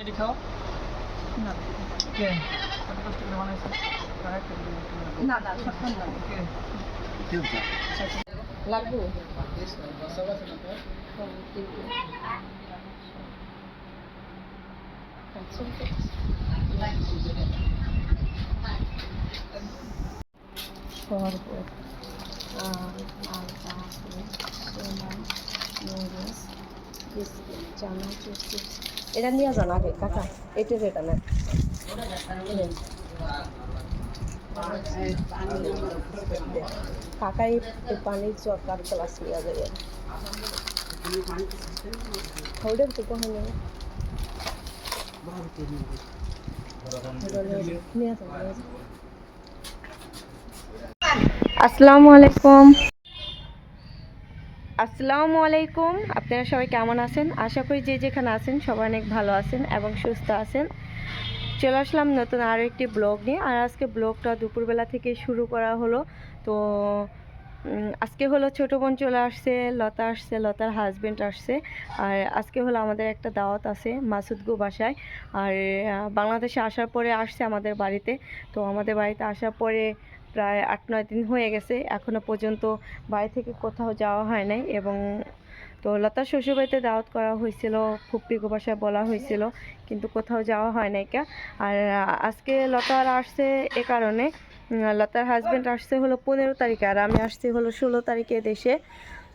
এটি খাও না কে কত কষ্ট করে বানাইছো না না সক্ষম না কে লাগবো শরবত আর আর তারপরে সোনা নুডলস বিস্কিট চানাচুর চিপস এটা নিয়ে যান আগে, কাকা। এটা এটা না কাকাই পানির চরকার ক্লাস নিয়ে যাবে হোল্ডার তো যান। আসসালামু আলাইকুম। আসসালামু আলাইকুম। আপনারা সবাই কেমন আছেন? আশা করি যে যেখানে আছেন সবাই অনেক ভালো আছেন এবং সুস্থ আছেন। চলে আসলাম নতুন আরও একটি ব্লগ নিয়ে। আর আজকে ব্লগটা দুপুরবেলা থেকে শুরু করা হলো। তো আজকে হলো ছোটো বোন চলে আসছে, লতা আসছে, লতার হাজবেন্ড আসছে। আর আজকে হলো আমাদের একটা দাওয়াত আছে, মাসুদ গো বাসায়। আর বাংলাদেশে আসার পরে আসছে আমাদের বাড়িতে। তো আমাদের বাড়িতে আসার পরে প্রায় আট নয় দিন হয়ে গেছে। এখনও পর্যন্ত বাড়ি থেকে কোথাও যাওয়া হয় নাই এবং তো লতার শ্বশুরবাড়িতে দাওয়াত করা হয়েছিল ফুপ্পি গো বাসায় বলা হয়েছিল কিন্তু কোথাও যাওয়া হয় নাই কা। আর আজকে লতার আসছে এ কারণে লতার হাজব্যান্ড আসছে হলো পনেরো তারিখে আর আমি আসছি হলো ষোলো তারিখে দেশে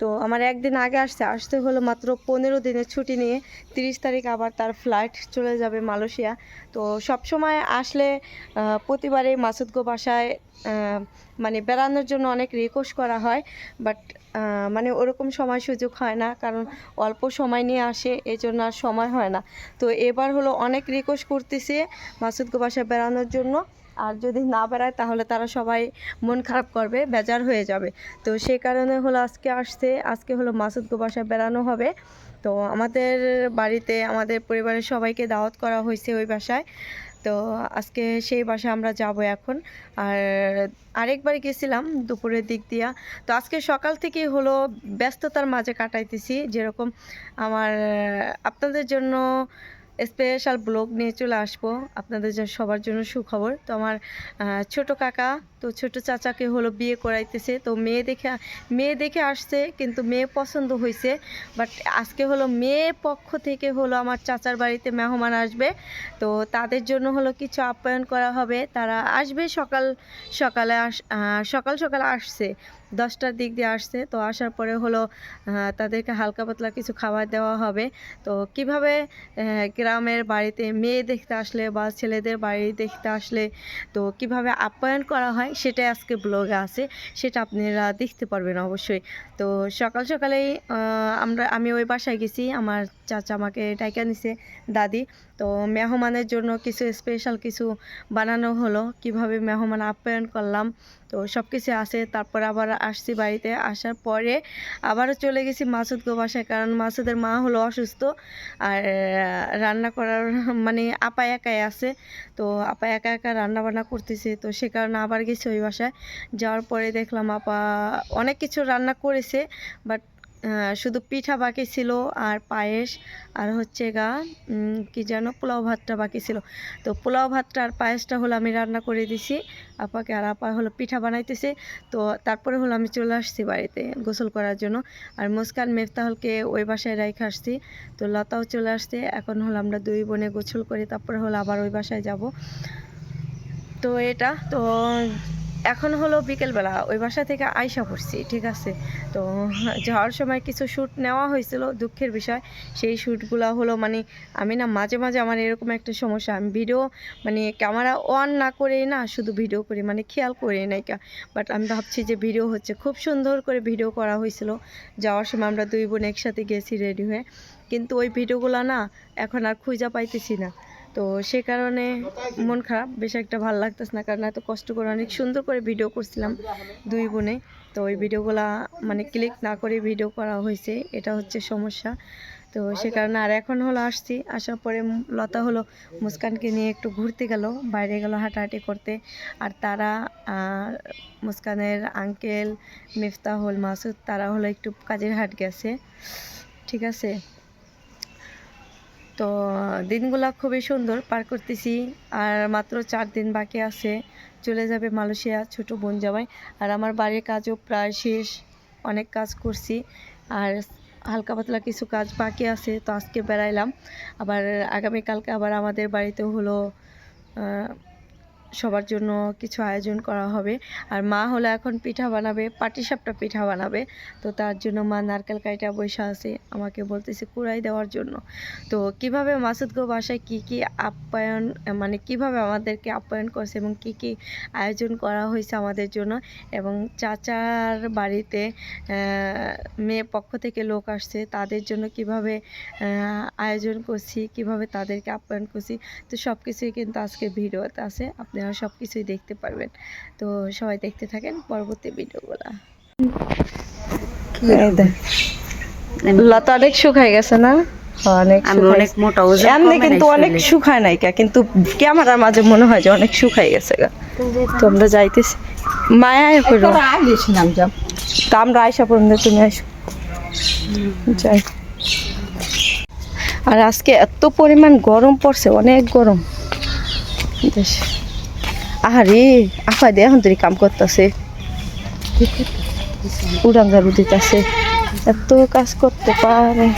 তো আমার একদিন আগে আসছে আসতে হলো মাত্র পনেরো দিনের ছুটি নিয়ে তিরিশ তারিখ আবার তার ফ্লাইট চলে যাবে মালয়েশিয়া। তো সব সময় আসলে আহ, প্রতিবারেই মাসুদ গো বাসায় মানে বেড়ানোর জন্য অনেক রিকোয়েস্ট করা হয় বাট মানে ওরকম সময় সুযোগ হয় না, কারণ অল্প সময় নিয়ে আসে এই জন্য আর সময় হয় না। তো এবার হলো অনেক রিকোয়েস্ট করতেছে মাসুদ গো বাসায় বেড়ানোর জন্য, আর যদি না বেড়ায় তাহলে তারা সবাই মন খারাপ করবে, বেজার হয়ে যাবে। তো সেই কারণে হলো আজকে আসছে, আজকে হলো মাসুদ গো বাসায় বেড়ানো হবে। তো আমাদের বাড়িতে, আমাদের পরিবারের সবাইকে দাওয়াত করা হয়েছে ওই বাসায়। তো আজকে সেই বাসে আমরা যাব এখন। আর আরেকবার গেছিলাম দুপুরের দিক দিয়া। তো আজকে সকাল থেকেই হলো ব্যস্ততার মাঝে কাটাইতেছি। যেরকম আমার, আপনাদের জন্য স্পেশাল ব্লগ নিয়ে চলে আসব। আপনাদের সবার জন্য সুখবর। তো আমার ছোট কাকা, তো ছোট চাচাকে হলো বিয়ে করাইতেছে। তো মেয়ে দেখে মেয়ে দেখে আসছে, কিন্তু মেয়ে পছন্দ হয়েছে বাট আজকে হলো মেয়ে পক্ষ থেকে হলো আমার চাচার বাড়িতে মেহমান আসবে। তো তাদের জন্য হলো কিছু আপ্যায়ন করা হবে। তারা আসবে সকাল, সকালে আস সকাল সকাল আসছে। দশটার দিক দিয়ে আসছে। তো আসার পরে হলো তাদেরকে হালকা পাতলা কিছু খাবার দেওয়া হবে। তো কীভাবে গ্রামের বাড়িতে মেয়ে দেখতে আসলে বা ছেলেদের বাড়ি দেখতে আসলে, তো কীভাবে আপ্যায়ন করা হয় সেটাই আজকে ব্লগে আছে। সেটা আপনারা দেখতে পারবেন অবশ্যই। তো সকাল সকালেই আমরা, আমি ওই বাসায় গেছি। আমার চাচা আমাকে ডাইকা নিছে দাদি। তো মেহমানের জন্য কিছু স্পেশাল কিছু বানানো হলো। কীভাবে মেহমান আপ্যায়ন করলাম তো সব কিছু আছে। তারপর আবার আসছি বাড়িতে। আসার পরে আবারও চলে গেছি মাসুদ গো বাসায় কারণ মাসুদের মা হলো অসুস্থ। আর রান্না করার মানে আপা একাই আছে। তো আপা একা একা রান্না বান্না করতেছে। তো সে কারণে আবার গেছি ওই বাসায়। যাওয়ার পরে দেখলাম আপা অনেক কিছু রান্না করেছে। বাট শুধু পিঠা বাকি ছিল আর পায়েস আর হচ্ছে গা কি যেন পোলাও ভাতটা বাকি ছিল। তো পোলাও ভাতটা আর পায়েসটা হলো আমি রান্না করে দিছি, আপাকে আর আপা হলো পিঠা বানাইতেছে। তো তারপরে হলো আমি চলে আসছি বাড়িতে গোসল করার জন্য। আর মুস্কান মেফতাহলকে ওই বাসায় রেখে আসছি। তো লতাও চলে আসছে, এখন হলো আমরা দুই বোনে গোসল করি, তারপরে হলো আবার ওই বাসায় যাব। তো এটা, তো এখন হলো বিকেলবেলা, ওই বাসা থেকে আয়সা পড়ছি, ঠিক আছে? তো যাওয়ার সময় কিছু শ্যুট নেওয়া হয়েছিল, দুঃখের বিষয়। সেই শ্যুটগুলো হলো মানে আমি না মাঝে মাঝে আমার এরকম একটা সমস্যা, আমি ভিডিও মানে ক্যামেরা অন না করেই না শুধু ভিডিও করি মানে খেয়াল করি নাই বাট আমি ভাবছি যে ভিডিও হচ্ছে, খুব সুন্দর করে ভিডিও করা হয়েছিল। যাওয়ার সময় আমরা দুই বোন একসাথে গেছি রেডি হয়ে। কিন্তু ওই ভিডিওগুলো না এখন আর খুঁজা পাইতেছি না। তো সে কারণে মন খারাপ, বেশ একটা ভালো লাগতেছে না, কারণ এত কষ্ট করে অনেক সুন্দর করে ভিডিও করছিলাম দুই বোনে। তো ওই ভিডিওগুলা মানে ক্লিক না করে ভিডিও করা হয়েছে, এটা হচ্ছে সমস্যা। তো সে কারণে আর এখন হলো আসছি, আসার পরে লতা হলো মুস্কানকে নিয়ে একটু ঘুরতে গেল, বাইরে গেল হাঁটাহাঁটি করতে। আর তারা মুস্কানের আঙ্কেল মিফতাহুল মাসুদ, তারা হলো একটু কাজের হাট গেছে। ঠিক আছে? তো দিনগুলো খুবই সুন্দর, পার করতেছি। আর মাত্র চার দিন বাকি আছে, চলে যাবে মালয়েশিয়া ছোট বোন জামাই। আর আমার বাড়ির কাজও প্রায় শেষ, অনেক কাজ করছি। আর হালকা পাতলা কিছু কাজ বাকি আছে, তো আজকে বেড়াইলাম। আবার আগামীকালকে আবার আমাদের বাড়িতে হলো সবার জন্য কিছু আয়োজন করা হবে। আর মা হলো এখন পিঠা বানাবে, পাটিসাপটা পিঠা বানাবে। তো তার জন্য মা নারকেল কাইটা বসে আছে, আমাকে বলতেছে কুড়াই দেওয়ার জন্য। তো কীভাবে মাসুদ গো বাসায় কি কি আপ্যায়ন মানে কীভাবে আমাদেরকে আপ্যায়ন করছে এবং কি কি আয়োজন করা হয়েছে আমাদের জন্য? এবং চাচার বাড়িতে মেয়ে পক্ষ থেকে লোক আসছে, তাদের জন্য কীভাবে আয়োজন করছি, কীভাবে তাদেরকে আপ্যায়ন করছি? তো সব কিছুই কিন্তু আজকে ভিডিওতে আছে আপনারা সব কিছুই দেখতে পারবেন। তো সবাই দেখতে থাকেন পরবর্তী ভিডিওগুলো। লতা অনেক শুকাই গেছে না? আমি অনেক মোটা ওজন এমনি কিন্তু অনেক শুকায় নাই কিন্তু ক্যামেরার মাঝে মনে হয় যে অনেক শুকাই গেছে গা। তো আমরা যাইতেছি। মায়া করো। তা আমরা আয়সা পর্যন্ত তুমি আইসো। যাই। আর আজকে এত পরিমাণ গরম পড়ছে অনেক গরম। বেশ আহারে আফা দিয়ে এখন তুই কাম করতেছে। উড়ান ঝাড়ু দিতেছে। এত কাজ করতে পারে।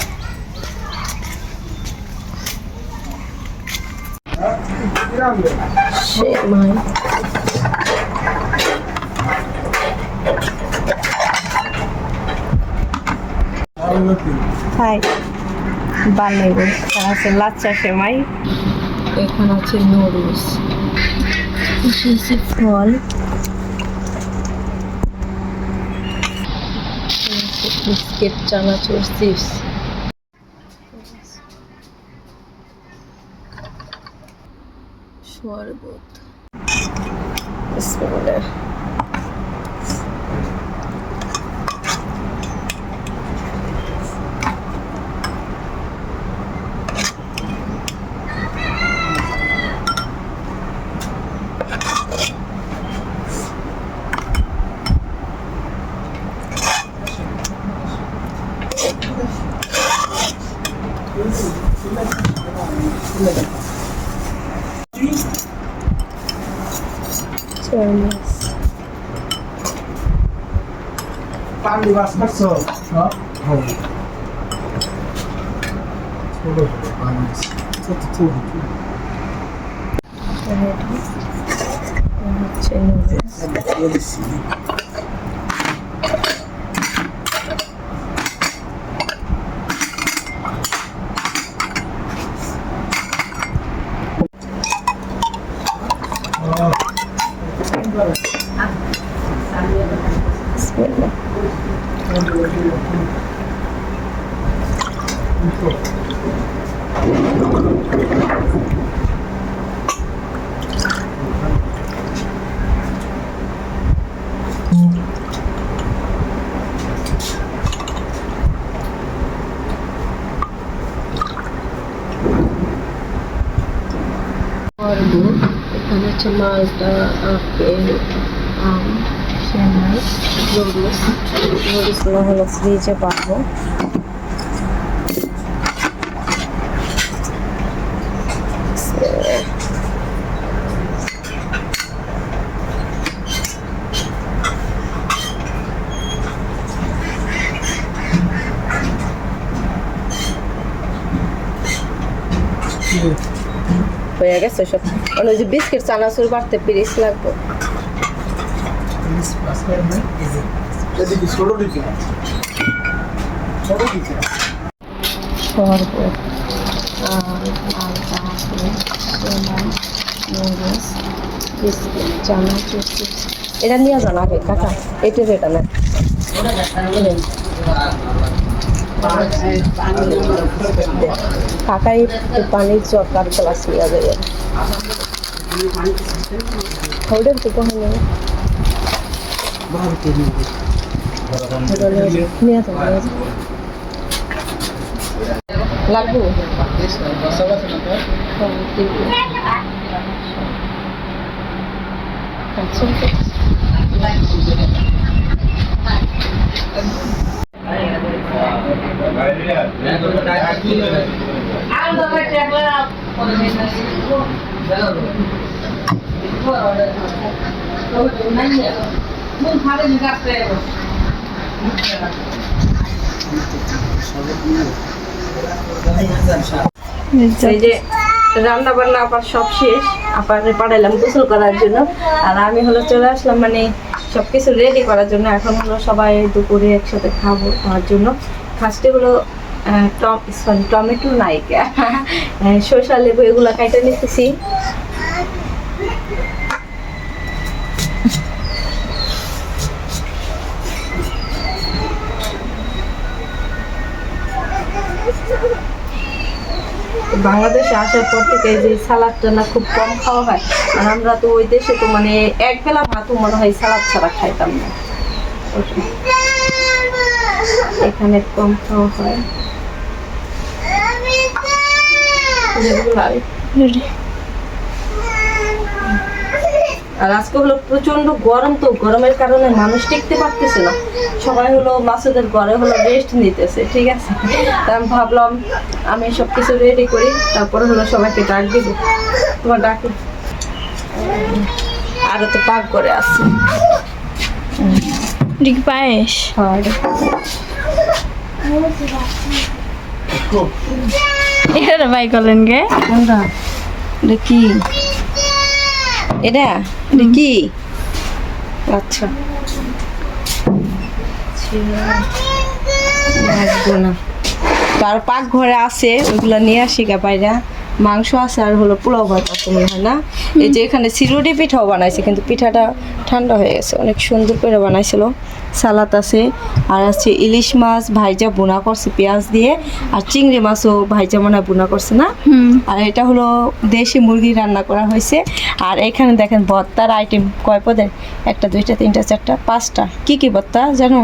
হাই বানাইব। আছে লাচ্চা সেমাই। এখানে আছে নুডলস। আছে ফল। বিস্কিট চানাচুর চিপস। শরবত। বিসমিল্লাহ। only was not ちょっどいいとこす。ちょっと遠い。これです。これですね。শরবত এখানে হচ্ছে মালটা আপেল আম সেমাই নুডলস নুডলসগুলো হলো ফ্রিজে পাবো হয়ে গেছে সব। মানে ওই যে বিস্কিট চানাচুর বাড়তে পিরিস লাগবে। এটা নিয়ে যান আগে কাকা। এটা এটা না কাকাই পানির চরকার গ্লাস নিয়ে যাবে? হোল্ডের তো কখন নেই নিয়ে যাব লাগবো এই যে রান্না বান্না আবার সব শেষ। আবার পাঠাইলাম গোসল করার জন্য। আর আমি হলো চলে আসলাম মানে সব কিছু রেডি করার জন্য। এখন হলো সবাই দুপুরে একসাথে খাব খাওয়ার জন্য। ফার্স্টে হলো সরি টমেটো নাইকা। শসা লেবু এগুলো কাইটে নিতেছি। বাংলাদেশে আসার পর থেকে যে সালাদটা না খুব কম খাওয়া হয়। আর আমরা তো ওই দেশে তো মানে এক বেলা ভাতও মনে হয় সালাদ ছাড়া খাইতাম না। এখানে কম খাওয়া হয়। আর আজকে হলো প্রচণ্ড গরম তো গরমের কারণে মানুষ টিকতে পারতেছে না। সবাই হলো মাসুদের ঘরে হলো রেস্ট নিতেছে ঠিক আছে? তা আমি ভাবলাম আমি সব কিছু রেডি করি তারপরে হলো সবাইকে ডাক দিব। তোমার ডাকি আরও তো পাক করে আসছে পায়েস। হয় এটা ভাই করলেন গে। কোনটা? এটা কি? এটা? এটা কি? আচ্ছা। তার পাক ঘরে আছে ওইগুলো নিয়ে আসি গা বাইরা। মাংস আছে আর হলো পোলাও ভাত আছে মনে হয় না? এই যে এখানে সিরুডি পিঠাও বানাইছে কিন্তু পিঠাটা ঠান্ডা হয়ে গেছে। অনেক সুন্দর করে বানাইছিল। সালাদ আছে আর আছে ইলিশ মাছ ভাইজা বোনা করছে পেঁয়াজ দিয়ে আর চিংড়ি মাছও ভাইজা মনে হয় বোনা করছে না? আর এটা হলো দেশি মুরগি রান্না করা হয়েছে। আর এখানে দেখেন ভর্তার আইটেম কয় পদের? একটা দুইটা তিনটা চারটা পাঁচটা। কি কি ভর্তা জানো?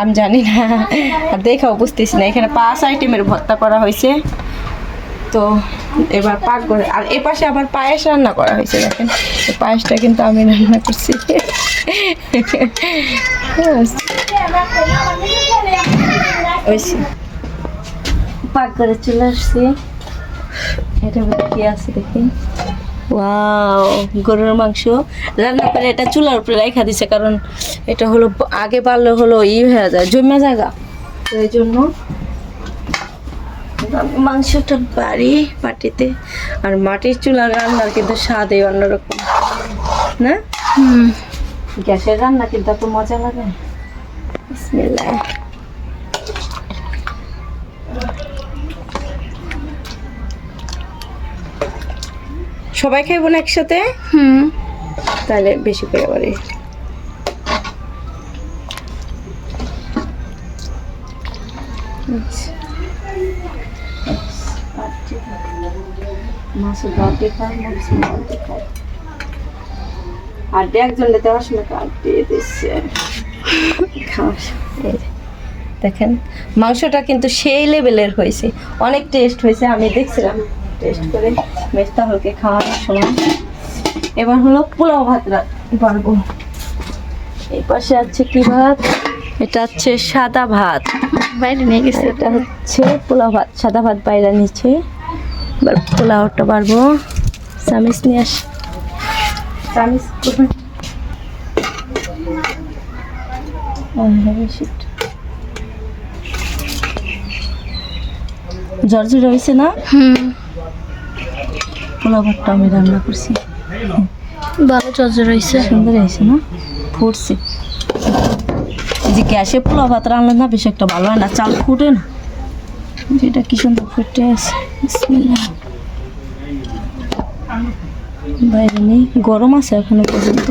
আমি জানি না। আর দেখাও বুঝতেছি না। এখানে পাঁচ আইটেমের ভর্তা করা হয়েছে। তো এবার পাক করে, আর এ পাশে আবার পায়েস রান্না করা হয়েছে, দেখেন। পায়েসটা কিন্তু আমি রান্না করছি। পাক করে চলে আসছি। এটা কি আছে দেখি? ওয়াও, গরুর মাংস। রান্না করে এটা চুলার উপরে রেখা দিছে, কারণ এটা হলো, আগে বাড়লে হলো ই হয়ে যায়, জমা জায়গা। তো এই জন্য আমি মাংসটা বাড়ি মাটিতে। আর মাটির চুলার রান্নার কিন্তু স্বাদই অন্যরকম। না? হুম। গ্যাসের রান্না কিন্তু এত মজা লাগে। বিসমিল্লাহ। সবাই খাইব না একসাথে? হুম। তাহলে বেশি করে বাড়ি। মাছের বাটি খায় মাছের বাটি খায় আর একজন দেওয়ার সময় কাট দিয়ে দিচ্ছে। দেখেন মাংসটা কিন্তু সেই লেভেলের হয়েছে। অনেক টেস্ট হয়েছে আমি দেখছিলাম। টেস্ট করে। মেস্তা হলকে খাওয়ানোর সময়। এবার হলো পোলাও ভাত পারব এই পাশে আছে কি ভাত? এটা হচ্ছে সাদা ভাত। বাইরে নিয়ে গেছে। এটা হচ্ছে পোলাও ভাত। সাদা ভাত বাইরে নিচে এবার পোলাওটা পারব চামিচ নিয়ে আস। চামিচ জর্জি রয়েছে না? হুম। পোলাও ভাতটা আমি রান্না করছি। ভালো চর্চা রয়েছে সুন্দর হয়েছে না? ফুটছে। যে গ্যাসে পোলাও ভাত রান্না না বেশি একটা ভালো হয় না। চাল ফুটে না? যেটা কি সুন্দর ফুটে আছে। বাইরে নেই গরম আছে এখনও পর্যন্ত।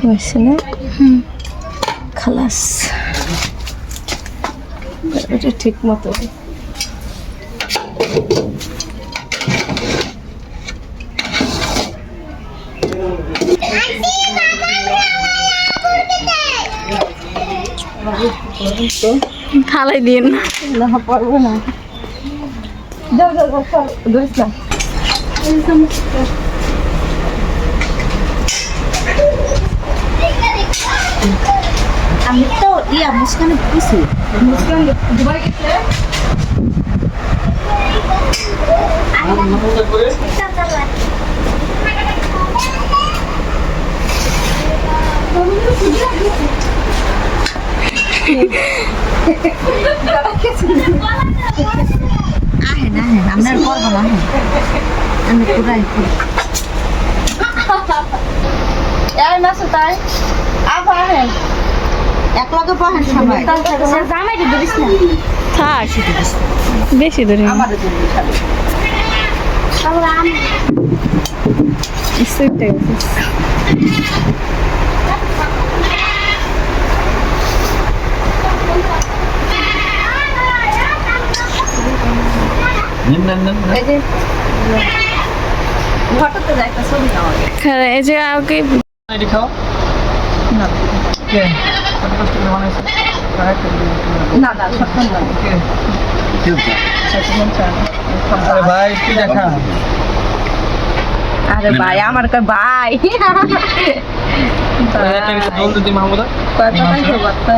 হয়েছে না? খালাস। ঠিক মতো। খালাই দিন না পারব না যাও যাও যাও চল ধরিস না আমি তো ইয়া মুস্কানে কিছু মুসকান দুবাই গেছে আহেন আহেন আপনার করব না আহেন। আমি পুরাই এই মাসু তাই আবা হ্যাঁ এক লগে পহেন সবাই। জামাইটা ধরিস না? থাক। বেশি ধরি আমার এই যে ঘটতে যায় একটা ছবি নেওয়া খারা এই যে ওকে এটি খাও কে কত কষ্ট করে বানাইছো না না সত্যি না। আরে ভাই কি দেখা। আরে ভাই আমার কয় ভাই। মাহমুদা। কত টাকা